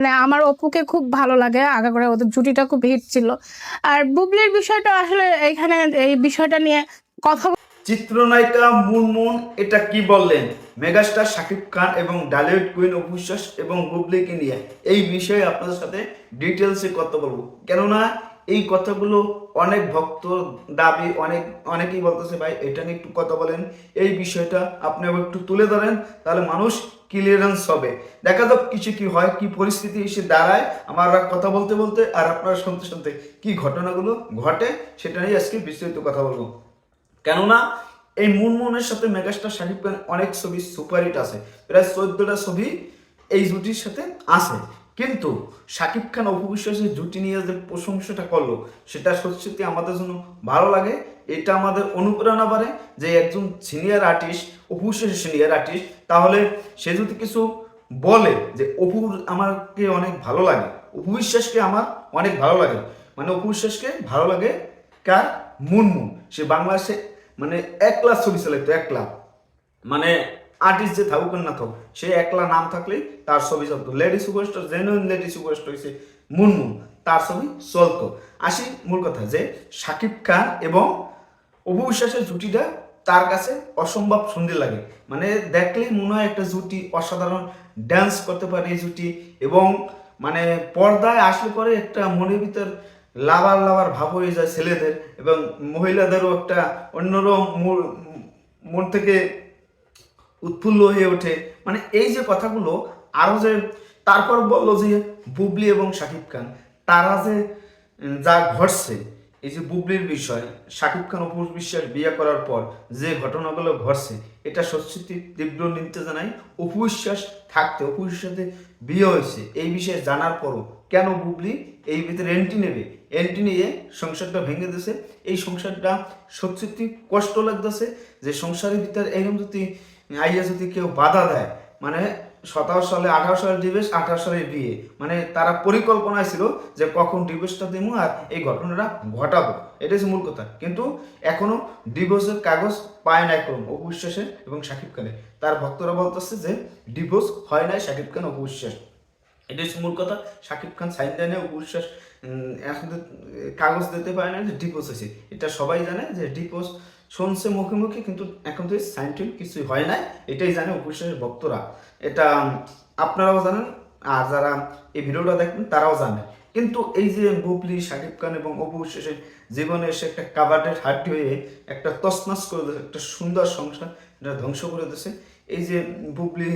মানে আমার অপুকে খুব ভালো লাগে, আগা করে ওদের জুটিটা খুব হিট ছিল। আর বুবলির বিষয়টা আসলে এখানে এই বিষয়টা নিয়ে কথা চিত্রনায়িকা মুনমুন এটা কি বললেন? মেগাস্টার শাকিব খান এবং ডালিউড কুইন অবিশ্বাস এবং বুবলিকে নিয়ে। এই বিষয়ে আপনাদের সাথে ডিটেলসে কথা বলব। কেননা এই কথাগুলো অনেক ভক্ত দাবি, অনেক, অনেকেই বলতেছে, ভাই, এটা নিয়ে একটু কথা বলেন। এই বিষয়টা আপনি একটু তুলে ধরেন, তাহলে মানুষ ক্লিয়ারেন্স হবে। দেখা যাক কিছু কি হয়, কি পরিস্থিতি এসে দাঁড়ায়, আমরা কথা বলতে বলতে আর আপনারা শুনতে শুনতে কি ঘটনাগুলো ঘটে সেটা নিয়ে আজকে বিস্তারিত কথা বলব। কেননা এই মুনমুনের সাথে মেগাস্টার শাকিব খান অনেক ছবি সুপারহিট আছে। প্রায় চোদ্দটা ছবি এই জুটির সাথে আছে। কিন্তু শাকিব খান অপু বিশ্বাসের জুটি নিয়ে যে প্রশংসাটা করল, সেটা সত্যি আমাদের জন্য ভালো লাগে। এটা আমাদের অনুপ্রেরণা বাড়ে যে একজন সিনিয়র আর্টিস্ট অপু বিশ্বাসের সিনিয়র আর্টিস্ট তাহলে সে যদি কিছু বলে যে অপুর আমাকে অনেক ভালো লাগে। অপু বিশ্বাসকে আমার অনেক ভালো লাগে। মানে অপু বিশ্বাসকে ভালো লাগে কার? মুনমুন। সে বাংলাদেশে মানে একলা ছবি চালাইতো একলা। মানে আর্টিস্ট যে থাকুক না থাকুক, সে একলা নাম থাকলেই তার ছবি চলতো lady superstar genuine lady superstar হয়েছে মুনমুন, তার ছবি চলতো। আসি মূল কথা যে শাকিব খান এবং অপু বিশ্বাসের জুটিটা তার কাছে অসম্ভব সুন্দর লাগে। মানে দেখলেই মনে হয় একটা জুটি, অসাধারণ ড্যান্স করতে পারে এই জুটি এবং মানে পর্দায় আসলে পরে একটা মনের ভিতর লাভার লাভার ভাব হয়ে যায় ছেলেদের এবং মহিলাদেরও একটা অন্যরকম মন থেকে উৎফুল্ল হয়ে ওঠে। মানে এই যে কথাগুলো, আরও যে, তারপর বলল যে বুবলি এবং শাকিব খান, তারা যে যা ঘটছে, এই যে বুবলির বিষয়, শাকিব খান অপুর বিশ্বাস বিয়ে করার পর যে ঘটনাগুলো ঘটছে, এটা সত্যি তীব্র নিতে জানাই অপু বিশ্বাস থাকতে অপু বিশ্বাসে বিয়ে হয়েছে, এই বিষয়ে জানার পরও কেন বুবলি এই ভিতরে এন্ট্রি নেবে? এন্ট্রি নিয়ে সংসারটা ভেঙে দিয়েছে। এই সংসারটা সত্যি কষ্ট লাগতেছে যে সংসারের ভিতরে এরকম যদি আইয়া যদি কেউ বাধা দেয় মানে সতেরো সালে, আঠারো সালে ডিভোর্স আঠারো সালে বিয়ে মানে তারা পরিকল্পনায় ছিল যে কখন ডিভোর্সটা দিব আর এই ঘটনাটা ঘটাবো। এটাই মূল কথা। কিন্তু এখনও ডিভোর্সের কাগজ পায় নাই করুন অপবিশ্বাসের এবং সাকিব খানের। তার ভক্তরা বলতেছে যে ডিভোর্স হয় নাই সাকিব খান অপু বিশ্বাস। এটা হচ্ছে মূল কথা। শাকিব খান সাইন দেয় না বিশ্বাস এখন কাগজ দিতে পারে না যে ডিভোর্স হয়েছে। এটা সবাই জানে যে ডিভোর্স শুনছে মুখে মুখে, কিন্তু এখন তো সাইন্টিফিক কিছুই হয় নাই, এটাই জানে উপবিশ্বাসের ভক্তরা। এটা আপনারাও জানেন, আর যারা এই ভিডিওটা দেখবেন, তারাও জানে। কিন্তু এই যে বুবলি শাকিব খান এবং অপু বিশ্বাসের জীবনে এসে একটা কাবার্ডের হাড্ডি হয়ে একটা তসনস করে দিয়েছে, একটা সুন্দর সংসার, এটা ধ্বংস করে দিয়েছে। এই যে বুবলি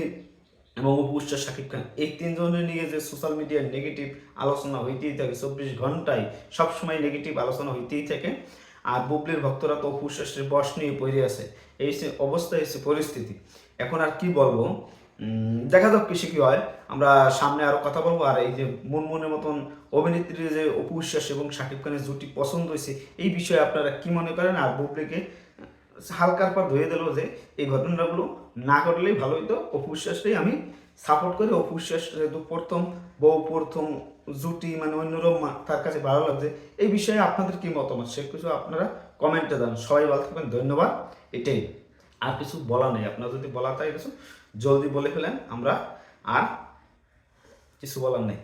এবং উপুষ্টা শাকিব খান। এই তিনজনের নিয়ে যে সোশ্যাল মিডিয়ার নেগেটিভ আলোচনা হইতেই থাকে, চব্বিশ ঘন্টায় সবসময় নেগেটিভ আলোচনা হইতেই থাকে। আর বুবলির ভক্তরা তো অপুশ্বাসের বস নিয়ে পড়ে আছে। এই অবস্থা এসে পরিস্থিতি। এখন আর কি বলব? দেখা যাক কিছু কি হয়। আমরা সামনে আরও কথা বলব। আর এই যে মুনমুনের মতন অভিনেত্রী যে অপুশ্বাস এবং শাকিব খানের জুটি পছন্দ হয়েছে, এই বিষয়ে আপনারা কি মনে করেন? আর বুবলিকে হালকার পর ধুয়ে দিল যে এই ঘটনাগুলো না ঘটলেই ভালো হইতো। অপুশ্বাসটাই আমি সাপোর্ট করি। অপুশ্বাস যেহেতু প্রথম বউ, প্রথম জুটি মানে অন্যরকম তার কাছে ভালো লাগছে। এই বিষয়ে আপনাদের কি মতামত? সে কিছু আপনারা কমেন্টে দেন সবাই ভালো থাকবেন। ধন্যবাদ। এটাই। আর কিছু বলা নেই। আপনার যদি বলা থাকে কিছু, জলদি বলে ফেলেন। আমরা আর কিছু বলার নেই।